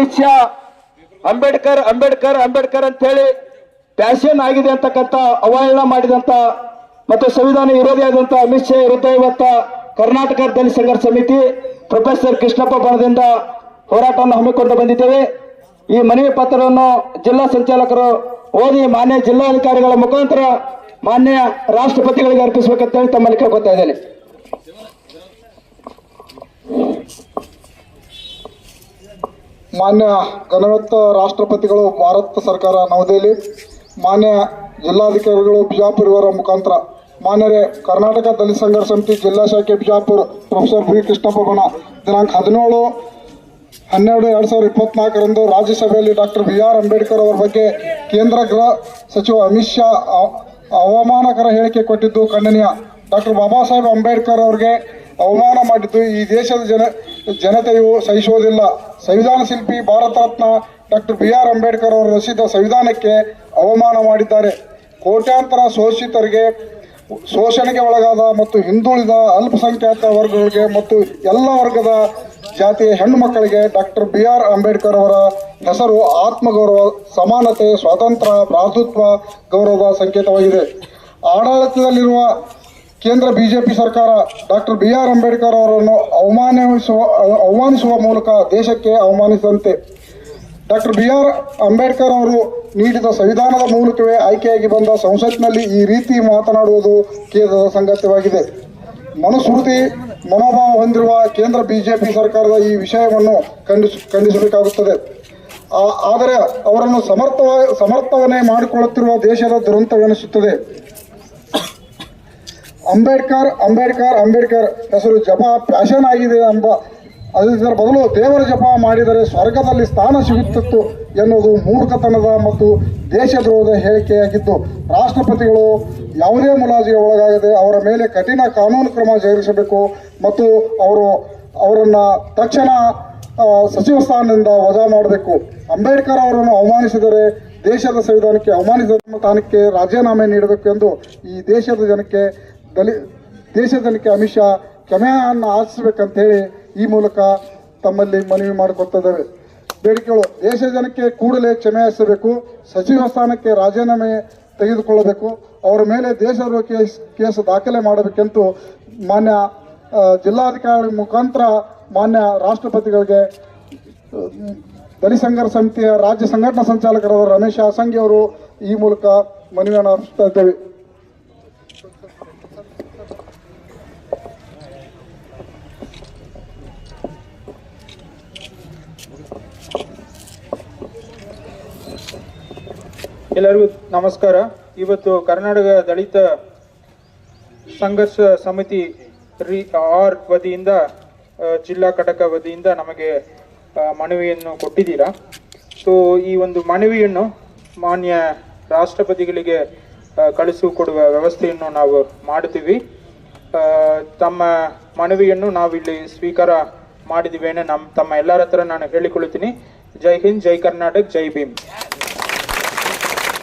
ಅಮಿತ್ ಶಾ, ಅಂಬೇಡ್ಕರ್ ಅಂಬೇಡ್ಕರ್ ಅಂಬೇಡ್ಕರ್ ಅಂತ ಹೇಳಿ ಪ್ಯಾಷನ್ ಆಗಿದೆ ಅಂತಕ್ಕಂಥ, ಅವಹೇಳನ ಮಾಡಿದಂತ ಮತ್ತು ಸಂವಿಧಾನ ವಿರೋಧಿಯಾದಂತ ಅಮಿತ್ ಶಾ ವಿರುದ್ಧ ಇವತ್ತ ಕರ್ನಾಟಕ ದಲಿತ ಸಂಘರ್ಷ ಸಮಿತಿ ಪ್ರೊಫೆಸರ್ ಕೃಷ್ಣಪ್ಪ ಬಣದಿಂದ ಹೋರಾಟವನ್ನು ಹಮ್ಮಿಕೊಂಡು ಬಂದಿದ್ದೇವೆ. ಈ ಮನವಿ ಪತ್ರವನ್ನು ಜಿಲ್ಲಾ ಸಂಚಾಲಕರು ಓದಿ ಮಾನ್ಯ ಜಿಲ್ಲಾಧಿಕಾರಿಗಳ ಮುಖಾಂತರ ಮಾನ್ಯ ರಾಷ್ಟ್ರಪತಿಗಳಿಗೆ ಅರ್ಪಿಸಬೇಕಂತ ಹೇಳಿ ತಮ್ಮಲ್ಲಿ ಕೇಳ್ಕೊತಾ ಇದ್ದೇನೆ. ಮಾನ್ಯ ಘನವತ್ತ ರಾಷ್ಟ್ರಪತಿಗಳು, ಭಾರತ ಸರ್ಕಾರ ನವದೆಹಲಿ, ಮಾನ್ಯ ಜಿಲ್ಲಾಧಿಕಾರಿಗಳು ಬಿಜಾಪುರ ಇವರ ಮುಖಾಂತರ. ಮಾನ್ಯರೇ, ಕರ್ನಾಟಕ ದಲಿತ ಸಂಘರ್ಷ ಸಮಿತಿ ಜಿಲ್ಲಾ ಶಾಖೆ ಬಿಜಾಪುರ ಪ್ರೊಫೆಸರ್ ಬಿ. ಕೃಷ್ಣಪ್ಪ ಬಣ ದಿನಾಂಕ ಹದಿನೇಳು, ಹನ್ನೆರಡು, ಎರಡು ಸಾವಿರದ ಇಪ್ಪತ್ನಾಲ್ಕರಂದು ರಾಜ್ಯಸಭೆಯಲ್ಲಿ ಡಾಕ್ಟರ್ ಬಿ. ಆರ್. ಅಂಬೇಡ್ಕರ್ ಅವರ ಬಗ್ಗೆ ಕೇಂದ್ರ ಗೃಹ ಸಚಿವ ಅಮಿತ್ ಶಾ ಅವ- ಅವಮಾನಕರ ಹೇಳಿಕೆ ಕೊಟ್ಟಿದ್ದು ಖಂಡನೀಯ. ಡಾಕ್ಟರ್ ಬಾಬಾ ಸಾಹೇಬ್ ಅಂಬೇಡ್ಕರ್ ಅವರಿಗೆ ಅವಮಾನ ಮಾಡಿದ್ದು ಈ ದೇಶದ ಜನ ಜನತೆಯು ಸಹಿಸುವುದಿಲ್ಲ. ಸಂವಿಧಾನ ಶಿಲ್ಪಿ Bharat Ratna doctor B R Ambedkar ಅವರು ರಚಿಸಿದ ಸಂವಿಧಾನಕ್ಕೆ ಅವಮಾನ ಮಾಡಿದ್ದಾರೆ. ಕೋಟ್ಯಾಂತರ ಶೋಷಿತರಿಗೆ ಶೋಷಣೆಗೆ ಒಳಗಾದ ಮತ್ತು ಹಿಂದುಳಿದ ಅಲ್ಪಸಂಖ್ಯಾತ ವರ್ಗಗಳಿಗೆ ಮತ್ತು ಎಲ್ಲ ವರ್ಗದ ಜಾತಿಯ ಹೆಣ್ಣು ಮಕ್ಕಳಿಗೆ ಡಾಕ್ಟರ್ ಬಿ ಆರ್ ಅಂಬೇಡ್ಕರ್ ಅವರ ಹೆಸರು ಆತ್ಮಗೌರವ, ಸಮಾನತೆ, ಸ್ವಾತಂತ್ರ್ಯ ಭ್ರಾತೃತ್ವ ಗೌರವದ ಸಂಕೇತವಾಗಿದೆ. ಆಡಳಿತದಲ್ಲಿರುವ ಕೇಂದ್ರ ಬಿಜೆಪಿ ಸರ್ಕಾರ ಡಾಕ್ಟರ್ ಬಿ ಆರ್ ಅಂಬೇಡ್ಕರ್ ಅವರನ್ನು ಅವಮಾನಿಸುವ ಅವಮಾನಿಸುವ ಮೂಲಕ ದೇಶಕ್ಕೆ ಅವಮಾನಿಸಿದಂತೆ ಡಾಕ್ಟರ್ ಬಿ ಆರ್ ಅಂಬೇಡ್ಕರ್ ಅವರು ನೀಡಿದ ಸಂವಿಧಾನದ ಮೂಲಕವೇ ಆಯ್ಕೆಯಾಗಿ ಬಂದ ಸಂಸತ್ನಲ್ಲಿ ಈ ರೀತಿ ಮಾತನಾಡುವುದು ಕೇಂದ್ರದ ಸಂಗತಿಯಾಗಿದೆ. ಮನುಸ್ಮೃತಿ ಮನೋಭಾವ ಹೊಂದಿರುವ ಕೇಂದ್ರ ಬಿಜೆಪಿ ಸರ್ಕಾರದ ಈ ವಿಷಯವನ್ನು ಖಂಡಿಸ, ಖಂಡಿಸಬೇಕಾಗುತ್ತದೆ. ಆದರೆ ಅವರನ್ನು ಸಮರ್ಥವ ಸಮರ್ಥವನೆ ಮಾಡಿಕೊಳ್ಳುತ್ತಿರುವ ದೇಶದ ದುರಂತವೆನಿಸುತ್ತದೆ. ಅಂಬೇಡ್ಕರ್ ಅಂಬೇಡ್ಕರ್ ಅಂಬೇಡ್ಕರ್ ಹೆಸರು ಜಪ ಫ್ಯಾಷನ್ ಆಗಿದೆ ಎಂಬ ಅದರ ಬದಲು ದೇವರ ಜಪ ಮಾಡಿದರೆ ಸ್ವರ್ಗದಲ್ಲಿ ಸ್ಥಾನ ಸಿಗುತ್ತಿತ್ತು ಎನ್ನುವುದು ಮೂರ್ಖತನದ ಮತ್ತು ದೇಶದ್ರೋಹದ ಹೇಳಿಕೆಯಾಗಿದ್ದು, ರಾಷ್ಟ್ರಪತಿಗಳು ಯಾವುದೇ ಮುಲಾಜಿಗೆ ಒಳಗಾಗದೆ ಅವರ ಮೇಲೆ ಕಠಿಣ ಕಾನೂನು ಕ್ರಮ ಜರುಗಿಸಬೇಕು ಮತ್ತು ಅವರು ಅವರನ್ನು ತಕ್ಷಣ ಸಚಿವ ಸ್ಥಾನದಿಂದ ವಜಾ ಮಾಡಬೇಕು. ಅಂಬೇಡ್ಕರ್ ಅವರನ್ನು ಅವಮಾನಿಸಿದರೆ, ದೇಶದ ಸಂವಿಧಾನಕ್ಕೆ ಅವಮಾನಿಸಿದ ಸ್ಥಾನಕ್ಕೆ ರಾಜೀನಾಮೆ ನೀಡಬೇಕು ಎಂದು ಈ ದೇಶದ ಜನಕ್ಕೆ ದಲಿ ದೇಶದ ಜನಕ್ಕೆ ಅಮಿತ್ ಶಾ ಕ್ಷಮೆಯನ್ನು ಆಚಿಸಬೇಕಂತ ಹೇಳಿ ಈ ಮೂಲಕ ತಮ್ಮಲ್ಲಿ ಮನವಿ ಮಾಡಿಕೊಡ್ತಿದ್ದೇವೆ ಬೇಡಿಕೆಗಳು, ದೇಶ ಜನಕ್ಕೆ ಕೂಡಲೇ ಕ್ಷಮೆ ಯಾಚಿಸಬೇಕು ಸಚಿವ ಸ್ಥಾನಕ್ಕೆ ರಾಜೀನಾಮೆ ತೆಗೆದುಕೊಳ್ಳಬೇಕು, ಅವರ ಮೇಲೆ ದೇಶದ್ರೋಹ ಕೇಸ್ ಕೇಸ್ ದಾಖಲೆ ಮಾಡಬೇಕೆಂದು ಮಾನ್ಯ ಜಿಲ್ಲಾಧಿಕಾರಿ ಮುಖಾಂತರ ಮಾನ್ಯ ರಾಷ್ಟ್ರಪತಿಗಳಿಗೆ ಸಂಘರ್ಷ ಸಮಿತಿಯ ರಾಜ್ಯ ಸಂಘಟನಾ ಸಂಚಾಲಕರಾದ ರಮೇಶ್ ಆಸಂಗಿ ಅವರು ಈ ಮೂಲಕ ಮನವಿಯನ್ನು ಅರ್ಪಿಸ್ತಾ ಇದ್ದೇವೆ. ಎಲ್ಲರಿಗೂ ನಮಸ್ಕಾರ. ಇವತ್ತು ಕರ್ನಾಟಕ ದಲಿತ ಸಂಘರ್ಷ ಸಮಿತಿ ರಿ, ಆರ್ ವತಿಯಿಂದ ಜಿಲ್ಲಾ ಘಟಕ ವತಿಯಿಂದ ನಮಗೆ ಮನವಿಯನ್ನು ಕೊಟ್ಟಿದ್ದೀರಾ. ಸೊ ಈ ಒಂದು ಮನವಿಯನ್ನು ಮಾನ್ಯ ರಾಷ್ಟ್ರಪತಿಗಳಿಗೆ ಕಳಿಸಿಕೊಡುವ ವ್ಯವಸ್ಥೆಯನ್ನು ನಾವು ಮಾಡ್ತೀವಿ ತಮ್ಮ ಮನವಿಯನ್ನು ನಾವಿಲ್ಲಿ ಸ್ವೀಕಾರ ಮಾಡಿದ್ದೀವಿ ನಮ್ಮ ತಮ್ಮ ಎಲ್ಲರ ಹತ್ರ ನಾನು ಹೇಳಿಕೊಳ್ಳುತ್ತೀನಿ. ಜೈ ಹಿಂದ್, ಜೈ ಕರ್ನಾಟಕ್, ಜೈ ಭೀಮ್.